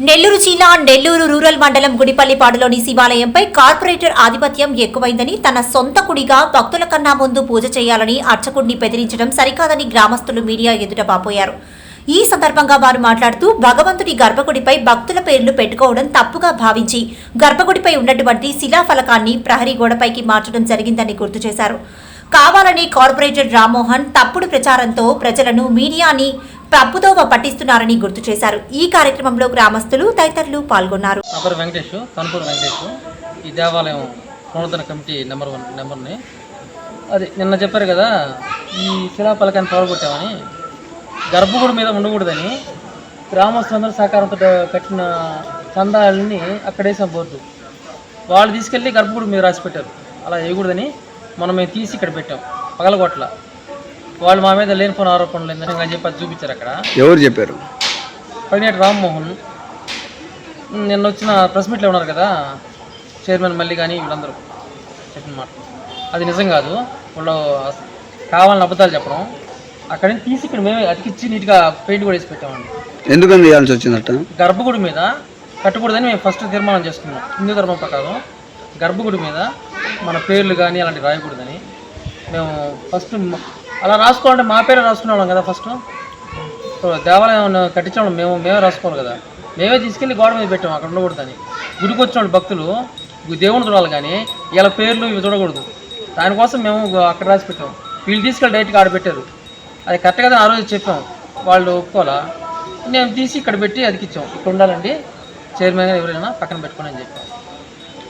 నెల్లూరు జిల్లా నెల్లూరు రూరల్ మండలం గుడిపల్లిపాడులోని శివాలయంపై కార్పొరేటర్ ఆధిపత్యం ఎక్కువైందని తన సొంత కుడిగా భక్తుల కన్నా ముందు పూజ చేయాలని అర్చకుడిని బెదిరించడం సరికాదని గ్రామస్తులు మీడియా ఎదుట బాపోయారు ఈ సందర్భంగా వారు మాట్లాడుతూ భగవంతుడి గర్భగుడిపై భక్తుల పేర్లు పెట్టుకోవడం తప్పుగా భావించి గర్భగుడిపై ఉన్నటువంటి శిలాఫలకాన్ని ప్రహరీ గోడపైకి మార్చడం జరిగిందని గుర్తు చేశారు. కావాలని కార్పొరేటర్ రామ్మోహన్ తప్పుడు ప్రచారంతో ప్రజలను మీడియాని తప్పుదోవ పట్టిస్తున్నారని గుర్తు చేశారు. ఈ కార్యక్రమంలో గ్రామస్తులు తదితరులు పాల్గొన్నారు. వెంకటేష్ కనుపూరు వెంకటేష్ ఈ దేవాలయం పునరుద్ధరణ కమిటీ నెంబర్ వన్ నెంబర్ని అది నిన్న చెప్పారు కదా ఈ శిలాపలకాన్ని పగలగొట్టామని గర్భగుడి మీద ఉండకూడదని గ్రామస్తులందరూ సహకారంతో కట్టిన చందాలని అక్కడేసాం బోర్డు. వాళ్ళు తీసుకెళ్ళి గర్భగుడి మీద రాసి పెట్టారు అలా వేయకూడదని మనం మేము తీసి ఇక్కడ పెట్టాం. పగలగొట్ల వాళ్ళు మా మీద లేనిపోయిన ఆరోపణలు ఏందని అని చెప్పి అది చూపించారు అక్కడ. ఎవరు చెప్పారు? పైనేటి రామ్మోహన్. నిన్న వచ్చిన ప్రెస్ మీట్లో ఉన్నారు కదా చైర్మన్ మళ్ళీ కానీ వీళ్ళందరూ చెప్పిన మాట. అది నిజం కాదు. వాళ్ళు కావాలని అబద్ధాలు చెప్పడం. అక్కడి నుంచి తీసి ఇక్కడ మేమే అతికిచ్చి నీట్గా పెయింట్ కూడా వేసి పెట్టామండి. ఎందుకని చేయాల్సి వచ్చిందట? గర్భగుడి మీద కట్టకూడదని మేము ఫస్ట్ తీర్మానం చేసుకున్నాం. హిందూ ధర్మం ప్రకారం గర్భగుడి మీద మన పేర్లు కానీ అలాంటివి రాయకూడదని మేము ఫస్ట్ అలా రాసుకోవాలంటే మా పేరే రాసుకునేవాళ్ళం కదా ఫస్ట్. ఇప్పుడు దేవాలయం కట్టించడం మేము మేమే రాసుకోవాలి కదా. మేమే తీసుకెళ్ళి గోడ మీద పెట్టాం అక్కడ ఉండకూడదని. గుడికి వచ్చిన భక్తులు దేవుని చూడాలి కానీ ఇలా పేర్లు ఇవి చూడకూడదు. దానికోసం మేము అక్కడ రాసి పెట్టాం. వీళ్ళు తీసుకెళ్ళి డైరెక్ట్గా ఆడ పెట్టారు. అది కరెక్ట్ కదా ఆ రోజు చెప్పాం. వాళ్ళు ఒప్పుకోవాలా? మేము తీసి ఇక్కడ పెట్టి అతికిచ్చాం. ఇక్కడ ఉండాలండి. చైర్మన్ గారు ఎవరైనా పక్కన పెట్టుకోండి అని చెప్పాం.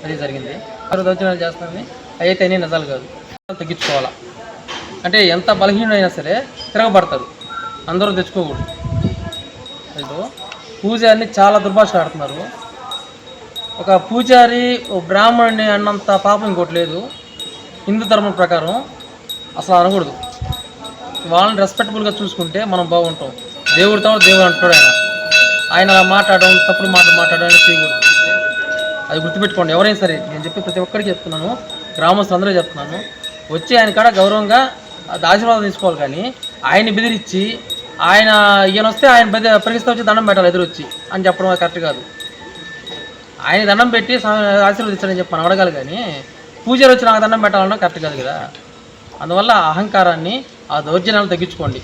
అది జరిగింది. ఆరు దౌర్జన్యాలు చేస్తామని అయితే అన్ని నిజాలు కాదు. తగ్గించుకోవాలా? అంటే ఎంత బలహీనైనా సరే తిరగబడతారు. అందరూ తెచ్చుకోకూడదు. ఏదో పూజారిని చాలా దుర్భాష ఆడుతున్నారు ఒక పూజారి ఓ బ్రాహ్మణుని అన్నంత పాపం ఇంకోటి లేదు. హిందూ ధర్మం ప్రకారం అసలు అనకూడదు. వాళ్ళని రెస్పెక్టబుల్గా చూసుకుంటే మనం బాగుంటాం. దేవుడితో దేవుడు అంటాడు ఆయన. ఆయన అలా మాట్లాడడం తప్పుడు మాట మాట్లాడడం చేయకూడదు. అది గుర్తుపెట్టుకోండి. ఎవరైనా సరే నేను చెప్పి ప్రతి ఒక్కరికి చెప్తున్నాను. గ్రామస్తులందరూ చెప్తున్నాను. వచ్చి ఆయన కాడ గౌరవంగా ఆశీర్వాదం తీసుకోవాలి కానీ ఆయన్ని బెదిరించి ఆయన ఈయన వస్తే ఆయన బెద పరిగిస్తే వచ్చి దండం పెట్టాలి ఎదురొచ్చి అని చెప్పడం అది కరెక్ట్ కాదు. ఆయన దండం పెట్టి ఆశీర్వదించాలని చెప్పి మనం అడగాలి కానీ పూజలు వచ్చి నాకు దండం పెట్టాలన్నా కరెక్ట్ కాదు కదా. అందువల్ల అహంకారాన్ని ఆ దౌర్జన్యాలు తగ్గించుకోండి.